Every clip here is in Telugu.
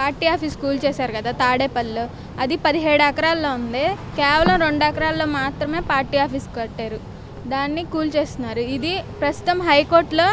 పార్టీ ఆఫీస్ కూల్చేశారు కదా తాడేపల్లిలో. అది పదిహేడు ఎకరాల్లో ఉంది. కేవలం రెండు ఎకరాల్లో మాత్రమే పార్టీ ఆఫీస్ కట్టారు. దాన్ని కూల్చేస్తున్నారు ఇది ప్రస్తుతం హైకోర్టులో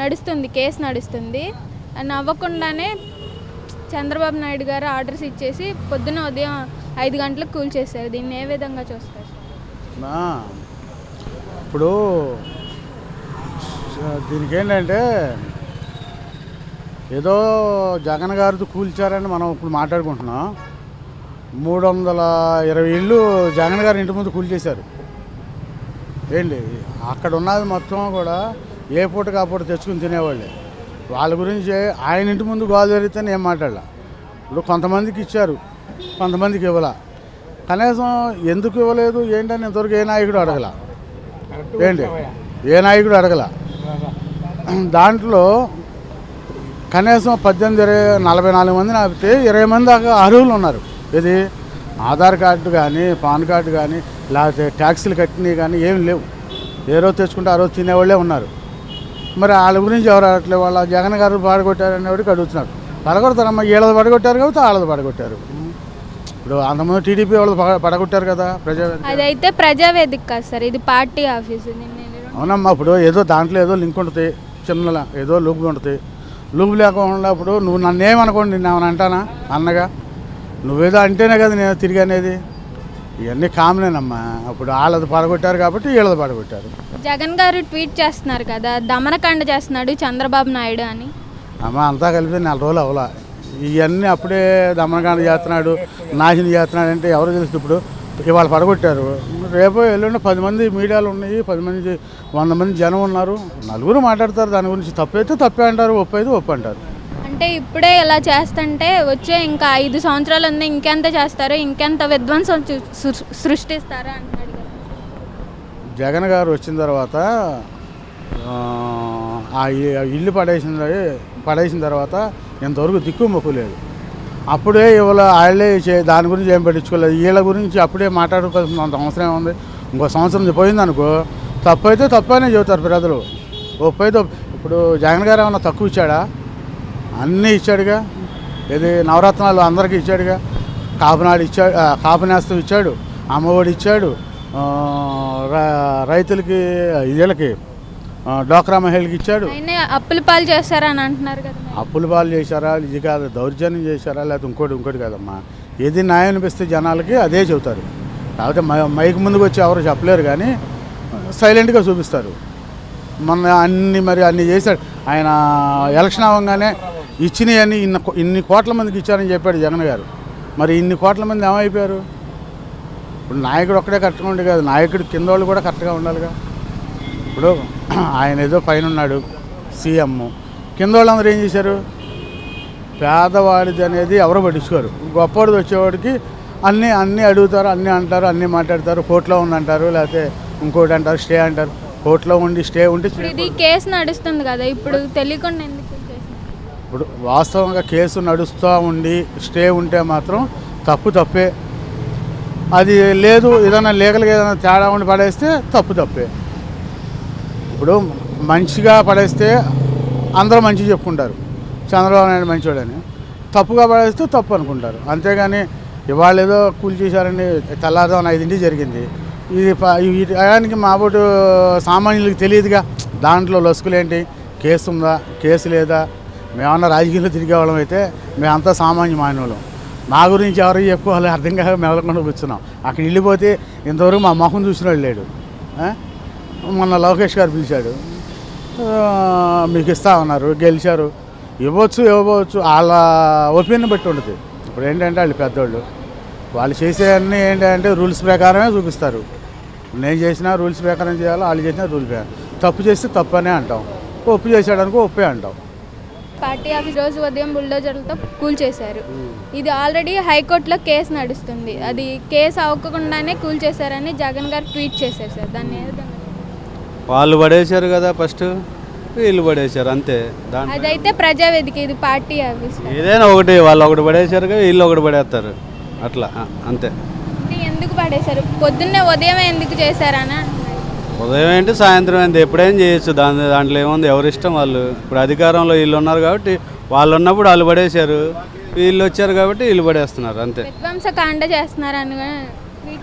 నడుస్తుంది కేసు నడుస్తుంది. అని అవ్వకుండానే చంద్రబాబు నాయుడు గారు ఆర్డర్స్ ఇచ్చేసి పొద్దున ఉదయం ఐదు గంటలకు కూల్చేశారు దీన్ని ఏ విధంగా చూస్తారు? ఇప్పుడు దీనికి ఏంటంటే ఏదో జగన్ గారితో కూల్చారని మనం ఇప్పుడు మాట్లాడుకుంటున్నాం. మూడు వందల ఇరవై ఇళ్ళు జగన్ గారి ఇంటి ముందు కూల్చేశారు. ఏంటి? అక్కడ ఉన్నది మొత్తం కూడా ఏ పూట కాపూట తెచ్చుకుని తినేవాళ్ళే. వాళ్ళ గురించి ఆయన ఇంటి ముందు గోలు జరిగితే ఏం మాట్లాడాల. ఇప్పుడు కొంతమందికి ఇచ్చారు కొంతమందికి ఇవ్వాల. కనీసం ఎందుకు ఇవ్వలేదు ఏంటని ఇంతవరకు ఏ నాయకుడు అడగల. ఏంటి? ఏ నాయకుడు అడగల. దాంట్లో కనీసం పద్దెనిమిది ఇరవై నలభై నాలుగు మందిని ఆపితే ఇరవై మంది దాకా అర్హులు ఉన్నారు. ఇది ఆధార్ కార్డు కానీ పాన్ కార్డు కానీ లేకపోతే ట్యాక్సీలు కట్టినవి కానీ ఏమి లేవు. ఏ రోజు తెచ్చుకుంటే ఆ రోజు తినేవాళ్ళే ఉన్నారు. మరి వాళ్ళ గురించి ఎవరు అడగట్లేదు? వాళ్ళ జగన్ గారు పడగొట్టారనేవాడికి అడుగుతున్నారు. పడగొడతారమ్మా వీళ్ళది పడగొట్టారు కాబట్టి వాళ్ళది పడగొట్టారు. ఇప్పుడు అంతమంది టీడీపీ వాళ్ళు పడ- పడగొట్టారు కదా ప్రజా అదైతే ప్రజావేదిక కాదు సార్ ఇది పార్టీ ఆఫీస్. అవునమ్మా ఇప్పుడు ఏదో దాంట్లో ఏదో లింక్ ఉంటుంది చిన్న ఏదో లూప్ ఉంటుంది. లూప్ లేకుండా ఇప్పుడు నువ్వు నన్ను ఏమనుకోండి ఏమైనా అంటానా? అన్నగా నువ్వేదో అంటేనే కదా నేను తిరిగి అనేది. ఇవన్నీ కామనేనమ్మా. ఇప్పుడు వాళ్ళది పడగొట్టారు కాబట్టి వీళ్ళది పడగొట్టారు. జగన్ గారు ట్వీట్ చేస్తున్నారు కదా దమనకాండ చేస్తున్నాడు చంద్రబాబు నాయుడు అని. అమ్మ అంతా కలిపి నెల రోజులు అవలా. ఇవన్నీ అప్పుడే దమనకాండ చేస్తున్నాడు నాశనం చేస్తున్నాడు అంటే ఎవరు తెలుసు ఇప్పుడు? ఇవాళ పడగొట్టారు. రేపు ఎల్లుండి పది మంది మీడియాలు ఉన్నాయి పది మంది వంద మంది జనం ఉన్నారు. నలుగురు మాట్లాడతారు దాని గురించి తప్పైతే తప్పే అంటారు ఒప్పు అయితే ఒప్పు అంటారు. అంటే ఇప్పుడే ఇలా చేస్తుంటే వచ్చే ఇంకా ఐదు సంవత్సరాలు ఉంది ఇంకెంత చేస్తారు ఇంకెంత విధ్వంసం సృష్టిస్తారా అంటున్నాడు జగన్ గారు వచ్చిన తర్వాత ఆ, ఇల్లు పడేసిన పడేసిన తర్వాత ఇంతవరకు దిక్కు మొక్కు లేదు. అప్పుడే ఇవాళ వాళ్ళే దాని గురించి ఏం పట్టించుకోలేదు. వీళ్ళ గురించి అప్పుడే మాట్లాడుకోవాల్సిన అంత అవసరం ఏముంది ఇంకో సంవత్సరం పోయింది అనుకో తప్పు అయితే తప్పనే చెబుతారు ప్రజలు. ఒప్పు అయితే ఇప్పుడు జగన్ గారు ఏమన్నా తక్కువ ఇచ్చాడా? అన్నీ ఇచ్చాడుగా. ఇది నవరత్నాలు అందరికీ ఇచ్చాడుగా. కాపునాడు ఇచ్చాడు కాపునేస్తం ఇచ్చాడు. అమ్మఒడి ఇచ్చాడు. రైతులకి వీళ్ళకి డోక్రా మహిళకి ఇచ్చాడు. అప్పుల పాలు చేస్తారని అంటున్నారు కదా. అప్పులు పాలు చేశారా? ఇది కాదు దౌర్జన్యం చేశారా? లేకపోతే ఇంకోటి ఇంకోటి కాదమ్మా. ఏది న్యాయం అనిపిస్తే జనాలకి అదే చెబుతారు. కాకపోతే మైక్ ముందుకు వచ్చి ఎవరు చెప్పలేరు కానీ సైలెంట్గా చూపిస్తారు. మొన్న అన్ని మరి అన్ని చేశాడు. ఆయన ఎలక్షన్ అవ్వగానే ఇచ్చినవన్నీ ఇన్ని ఇన్ని కోట్ల మందికి ఇచ్చారని చెప్పాడు జగన్ గారు. మరి ఇన్ని కోట్ల మంది ఏమైపోయారు? ఇప్పుడు నాయకుడు ఒక్కడే కరెక్ట్గా ఉండే కాదు నాయకుడు కింద వాళ్ళు కూడా కరెక్ట్గా ఉండాలిగా. ఇప్పుడు ఆయన ఏదో పైన ఉన్నాడు సీఎం. కింద వాళ్ళందరూ ఏం చేశారు? పేదవాడిది అనేది ఎవరు పట్టించుకోరు. గొప్పవాడిది వచ్చేవాడికి అన్నీ అన్నీ అడుగుతారు అన్నీ అంటారు అన్నీ మాట్లాడతారు. కోర్టులో ఉందంటారు లేకపోతే ఇంకోటి అంటారు స్టే అంటారు. కోర్టులో ఉండి స్టే ఉంటే ఇది కేసు నడుస్తుంది కదా ఇప్పుడు తెలియకుండా ఎందుకు? ఇప్పుడు వాస్తవంగా కేసు నడుస్తూ ఉండి స్టే ఉంటే మాత్రం తప్పు తప్పే. అది లేదు ఏదైనా లీగల్గా ఏదైనా తేడా ఉండి పడేస్తే తప్పు తప్పే. ఇప్పుడు మంచిగా పడేస్తే అందరూ మంచి చెప్పుకుంటారు. చంద్రబాబు నాయుడు మంచివాడని తప్పుగా పడేస్తే తప్పు అనుకుంటారు. అంతేగాని ఇవాళ ఏదో కూల్ చేశారని తెల్లారుదాం ఐదింటి జరిగింది. ఇది ప- ఈ టయానికి మాబోటు సామాన్యులకు తెలియదుగా. దాంట్లో లొసుకులేంటి? కేసు ఉందా? కేసు లేదా? మేమన్నా రాజకీయంలో తిరిగే వాళ్ళం అయితే మేమంతా సామాన్య మానవులం. మా గురించి ఎవరు చెప్పుకోవాలి? అర్థం కాక మెదలకుండా కూర్చున్నాం. అక్కడ వెళ్ళిపోతే ఇంతవరకు మా మొహం చూసిన వాళ్ళు లేడు మొన్న లోకేష్ గారు పిలిచాడు. మీకు ఇస్తా ఉన్నారు గెలిచారు. ఇవ్వచ్చు ఇవ్వవచ్చు వాళ్ళ ఒపీనియన్ బట్టి ఉంటుంది. ఇప్పుడు ఏంటంటే వాళ్ళు పెద్దోళ్ళు. వాళ్ళు చేసేవన్నీ ఏంటంటే రూల్స్ ప్రకారమే చూపిస్తారు. నేను చేసినా రూల్స్ ప్రకారం చేయాలి వాళ్ళు చేసిన రూల్ ప్రకారం. తప్పు చేస్తే తప్పు అనే అంటాం. ఒప్పు చేసాడనుకో ఒప్పే అంటాం. పార్టీ ఆఫీస్ రోజు ఉదయం బుల్డోజర్లతో కూల్ చేశారు. ఇది ఆల్రెడీ హైకోర్టులో కేసు నడుస్తుంది. అది కేసు అవ్వకుండానే కూల్ చేశారని జగన్ గారు ట్వీట్ చేశారు సార్. దాన్ని వాళ్ళు పడేశారు కదా ఫస్ట్ వీళ్ళు పడేశారు అంతే. దాంట్లో అదైతే ప్రజావేదిక ఇది పార్టీ ఆఫీస్ ఏదైనా ఒకటి వాళ్ళు ఒకటి పడేశారు కదా వీళ్ళు ఒకటి పడేస్తారు. అట్లా అంతే. ఎందుకు పడేశారు? పొద్దున్నే ఉదయం ఎందుకు చేశారని? ఉదయం ఏంటి సాయంత్రం ఏంటి ఎప్పుడైనా చేయొచ్చు. దాని దాంట్లో ఏముంది? ఎవరి ఇష్టం వాళ్ళు? ఇప్పుడు అధికారంలో వీళ్ళు ఉన్నారు కాబట్టి వాళ్ళు ఉన్నప్పుడు వాళ్ళు పడేశారు. వీళ్ళు వచ్చారు కాబట్టి వీళ్ళు పడేస్తున్నారు అంతే. విధ్వంసకాండ చేశారు.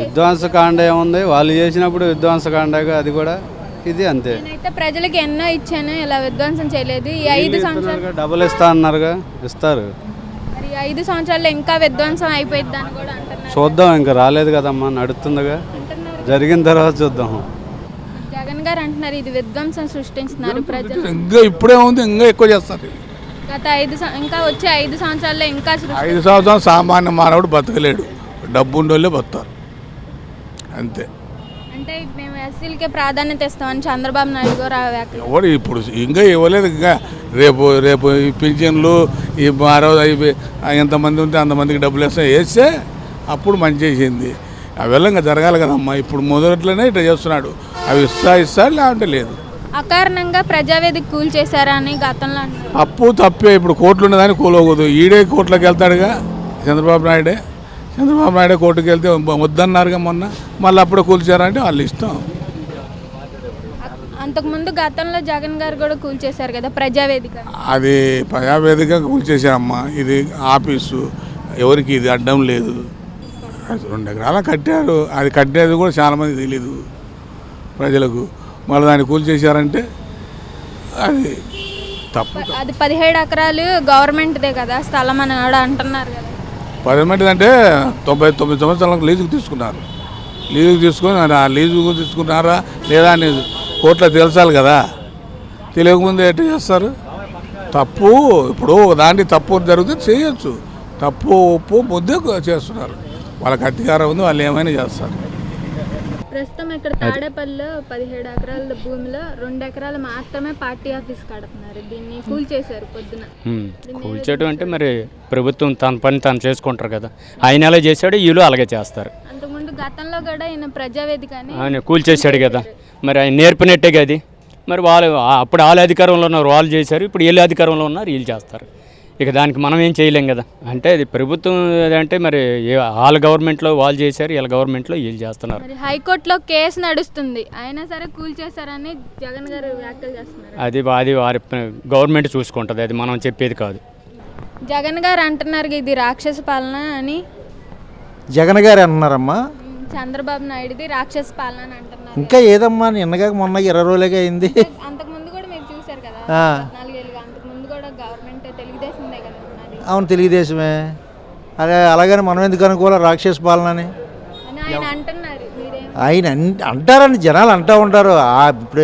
విధ్వంసకాండ ఏముంది? వాళ్ళు చేసినప్పుడు విధ్వంసకాండగా అది కూడా ఇది అంతే. నేనైతే ప్రజలకు ఎన్నో ఇచ్చాను ఇలా విధ్వంసం చేయలేదు. ఈ ఐదు సంవత్సరాలు డబుల్ ఇస్తా అన్నారుగా ఇస్తారు. మరి ఈ ఐదు సంవత్సరాల్లో ఇంకా విధ్వంసం అయిపోయింది అని కూడా అంటున్నారు. చూద్దాం ఇంకా రాలేదు కదమ్మా నడుస్తుందిగా. అంటున్నారు. జరిగిన తర్వాత చూద్దాం. జగన్ గారు అంటున్నారు ఇది విధ్వంసం సృష్టిస్తున్నారు ప్రజలు. ఇంకా ఇప్పుడే ఉంది ఇంకా ఎక్కువ చేస్తారు. గత ఐదు సం- ఇంకా వచ్చే ఐదు సంవత్సరాల్లో ఇంకా సృష్టి ఐదు సంవత్సరాలు సామాన్య మానవుడు బతకలేడు. డబ్బు ఉండోళ్ళే బతారు అంతే. అంటే మేము ఎస్సీలకే ప్రాధాన్యత ఇస్తామని చంద్రబాబు నాయుడు గారు ఆ వ్యాఖ్యలు ఎవరు ఇప్పుడు ఇంకా ఇవ్వలేదు ఇంకా రేపు రేపు ఈ పింఛన్లు ఈ మరో ఇవి ఎంతమంది ఉంటే అంతమందికి డబ్బులు వేస్తే వేస్తే అప్పుడు మంచి చేసింది. అవి ఇంకా జరగాలి కదమ్మా ఇప్పుడు మొదట్లోనే ఇట్లా చేస్తున్నాడు. అవి ఇస్తా ఇస్తా లేదంటే లేదు. అకారణంగా ప్రజావేదిక కూల్ చేశారని గతంలో అన్నారు అప్పు తప్పే ఇప్పుడు కోర్టులు ఉన్నదాన్ని కూలవకూడదు ఈడే కోర్టులోకి వెళ్తాడుగా చంద్రబాబు నాయుడే. చంద్రబాబు నాయుడే కోర్టుకి వెళ్తే వద్దన్నారుగా మొన్న. మళ్ళీ అప్పుడే కూల్చారంటే వాళ్ళు ఇష్టం. అంతకుముందు గతంలో జగన్ గారు కూడా కూల్ చేశారు కదా ప్రజావేదిక. అది ప్రజావేదిక కూల్చేసారమ్మా ఇది ఆఫీసు. ఎవరికి ఇది అడ్డం లేదు. రెండు ఎకరాల కట్టారు. అది కట్టేది కూడా చాలామంది తెలీదు ప్రజలకు. మళ్ళీ దాన్ని కూల్చేశారంటే అది తప్పు. అది పదిహేడు ఎకరాలు గవర్నమెంట్దే కదా స్థలం అని అంటున్నారు కదా. పర్మనెంట్ అంటే తొంభై తొమ్మిది సంవత్సరాలకు లీజుకు తీసుకున్నారు. లీజుకు తీసుకొని ఆ లీజుకు తీసుకున్నారా లేదా అని కోర్టులో తెలుసాలి కదా. తెలియకముందు ఎట్లా చేస్తారు? తప్పు ఇప్పుడు దాన్ని తప్పు జరిగితే చేయొచ్చు. తప్పు ఉప్పు ముద్దే చేస్తున్నారు. వాళ్ళకి అధికారం ఉంది వాళ్ళు ఏమైనా చేస్తారు. ప్రస్తుతం ఇక్కడ తాడేపల్లిలో పదిహేడు ఎకరాల భూమిలో రెండు ఎకరాలు మాత్రమే పార్టీ ఆఫీస్ కడుతున్నారు. దీన్ని కూల్ చేశారు పొద్దున. కూల్చేయడం అంటే మరి ప్రభుత్వం తన పని తాను చేసుకుంటారు కదా. ఆయన ఎలా చేశాడో వీళ్ళు అలాగే చేస్తారు. అంతకుముందు గతంలో కూడా ఈయన ప్రజావేదిక అని ఆయన కూల్చేశాడు కదా. మరి ఆయన నేర్పినట్టే కదా మరి వాళ్ళు అప్పుడు వాళ్ళ అధికారంలో ఉన్నారు వాళ్ళు చేశారు. ఇప్పుడు వీళ్ళు అధికారంలో ఉన్నారు వీళ్ళు చేస్తారు. ఇక దానికి మనం ఏం చేయలేం కదా. అంటే అది ప్రభుత్వం అంటే మరి వాళ్ళ గవర్నమెంట్లో వాళ్ళు చేశారు వీళ్ళ గవర్నమెంట్లో వీళ్ళు చేస్తున్నారు. మరి హైకోర్టులో కేసు నడుస్తుంది. అయినా సరే కూల్ చేశారని జగన్ గారు వ్యాఖ్యలు చేస్తున్నారు. అది అది వారి గవర్నమెంట్ చూసుకుంటుంది. అది మనం చెప్పేది కాదు. జగన్ గారు అంటున్నారు ఇది రాక్షస పాలన అని. జగన్ గారు అంటున్నారమ్మా. ఉమ్, చంద్రబాబు నాయుడుది రాక్షస పాలన అని అంటున్నారు. ఇంకా ఏదమ్మా నిన్నగా మొన్న ఇరవై రోజులుగా అయింది. అంతకుముందు కూడా మీరు చూశారు కదా ఆ. నాలుగేళ్ళుగా అంతకుముందు కూడా గవర్నమెంట్ తెలుగుదేశందే కదా ఉన్నది అవును తెలుగుదేశమే. అదే అలాగని మనం ఎందుకు అనుకోవాలి రాక్షస పాలనని? అని ఆయన అంటారండి జనాలు అంటూ ఉంటారు. ఆ ఇప్పుడు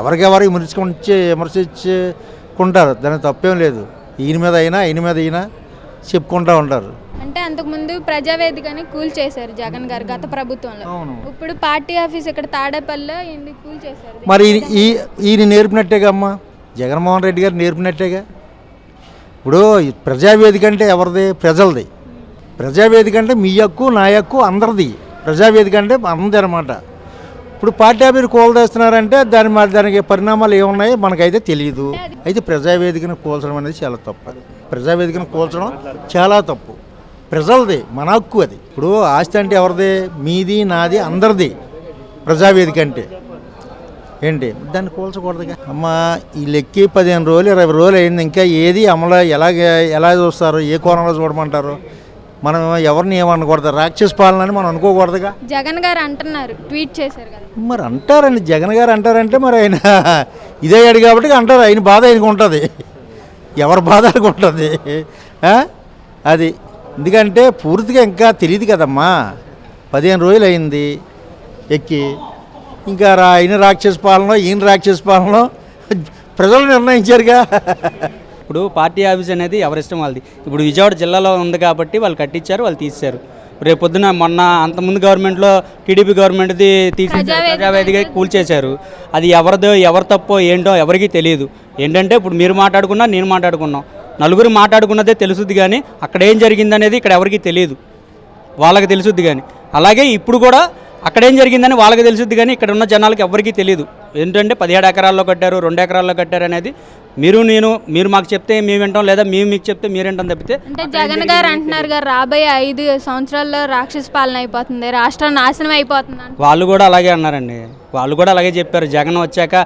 ఎవరికెవరు విమర్శించి విమర్శించుకుంటారు. దానికి తప్పేం లేదు. ఈయన మీద అయినా ఈయన మీద అయినా చెప్పుకుంటూ ఉంటారు. అంటే అంతకుముందు ప్రజావేదికని కూల్ చేశారు జగన్ గారు గత ప్రభుత్వంలో. ఇప్పుడు పార్టీ ఆఫీస్ ఇక్కడ తాడేపల్లిలో కూల్ చేశారు. మరి ఈ ఈయన నేర్పినట్టేగా అమ్మా? జగన్మోహన్ రెడ్డి గారు నేర్పినట్టేగా? ఇప్పుడు ప్రజావేదిక అంటే ఎవరిది? ప్రజలది. ప్రజావేదిక అంటే మీ హక్కు నా హక్కు అందరిది. ప్రజావేదిక అంటే అందది అనమాట ఇప్పుడు పార్టీ ఆఫీస్ కూలదేస్తున్నారంటే దాని మరి దానికి పరిణామాలు ఏమున్నాయో మనకైతే తెలియదు అయితే ప్రజావేదికను కూల్చడం అనేది చాలా తప్పు ప్రజావేదికను కూల్చడం చాలా తప్పు. ప్రజలది మన హక్కు అది. ఇప్పుడు ఆస్తి అంటే ఎవరిది? మీది నాది అందరిది ప్రజావేదిక అంటే. ఏంటి? దాన్ని కూల్చకూడదుగా అమ్మ ఈ లెక్కి పదిహేను రోజులు ఇరవై రోజులు అయింది. ఇంకా ఏది అమలు ఎలాగ ఎలా చూస్తారు? ఏ కోణంలో చూడమంటారు? మనం ఎవరిని ఏమనకూడదు? రాక్షస పాలన అని మనం అనుకోకూడదుగా. జగన్ గారు అంటున్నారు. ట్వీట్ చేశారు కదా. మరి అంటారండి. జగన్ గారు అంటారంటే మరి ఆయన ఇదే అయ్యాడు కాబట్టి అంటారు. ఆయన బాధ ఆయనకు ఉంటుంది. ఎవరి బాధ ఆయనకు ఉంటుంది? అది. ఎందుకంటే పూర్తిగా ఇంకా తెలియదు కదమ్మా. పదిహేను రోజులు అయింది ఎక్కి. ఇంకా రా ఆయన రాక్షస పాలన ఈయన రాక్షస పాలన ప్రజలు నిర్ణయించారుగా. ఇప్పుడు పార్టీ ఆఫీస్ అనేది ఎవరిష్టం వాళ్ళది. ఇప్పుడు విజయవాడ జిల్లాలో ఉంది కాబట్టి వాళ్ళు కట్టించారు వాళ్ళు తీశారు రేపు పొద్దున మొన్న అంతకుముందు గవర్నమెంట్లో టీడీపీ గవర్నమెంట్ది తీసి ప్రజావేదిక కూల్చేశారు. అది ఎవరిదో ఎవరి తప్పో ఏంటో ఎవరికీ తెలియదు. ఏంటంటే ఇప్పుడు మీరు మాట్లాడుకున్నా నేను మాట్లాడుకున్నాం. నలుగురు మాట్లాడుకున్నదే తెలుసుద్ది కానీ అక్కడ ఏం జరిగిందనేది ఇక్కడ ఎవరికీ తెలియదు. వాళ్ళకి తెలుసుద్ది కానీ అలాగే ఇప్పుడు కూడా అక్కడ ఏం జరిగిందని వాళ్ళకి తెలుసుద్ది కానీ ఇక్కడ ఉన్న జనాలకు ఎవరికీ తెలియదు ఏంటంటే పదిహేడు ఎకరాల్లో కట్టారు రెండు ఎకరాల్లో కట్టారు అనేది మీరు నేను మీరు మాకు చెప్తే మేము వింటాం లేదా మేము మీకు చెప్తే మీరు వింటాం తప్పితే అంటే జగన్ గారు అంటున్నారు గారు రాబోయే ఐదు సంవత్సరాల్లో రాక్షస పాలన అయిపోతుంది రాష్ట్రం నాశనం అయిపోతుంది. వాళ్ళు కూడా అలాగే అన్నారండి. వాళ్ళు కూడా అలాగే చెప్పారు జగన్ వచ్చాక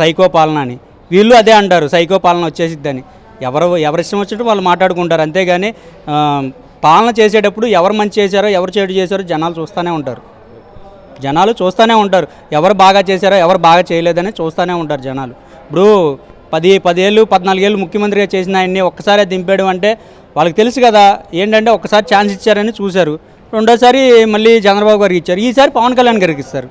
సైకో పాలన అని. వీళ్ళు అదే అంటారు సైకో పాలన వచ్చేసిద్దని. ఎవరు ఎవరి ఇష్టం వచ్చినట్టు వాళ్ళు మాట్లాడుకుంటారు. అంతేగాని పాలన చేసేటప్పుడు ఎవరు మంచి చేశారో ఎవరు చెడు చేశారో జనాలు చూస్తూనే ఉంటారు. జనాలు చూస్తూనే ఉంటారు. ఎవరు బాగా చేశారో ఎవరు బాగా చేయలేదని చూస్తూనే ఉంటారు జనాలు. ఇప్పుడు పది పదేళ్ళు పద్నాలుగేళ్ళు ముఖ్యమంత్రిగా చేసిన ఆయన్ని ఒక్కసారి దింపేయడం అంటే వాళ్ళకి తెలుసు కదా ఏంటంటే ఒక్కసారి ఛాన్స్ ఇచ్చారని చూశారు. రెండోసారి మళ్ళీ చంద్రబాబు గారికి ఇచ్చారు. ఈసారి పవన్ కళ్యాణ్ గారికి ఇస్తారు.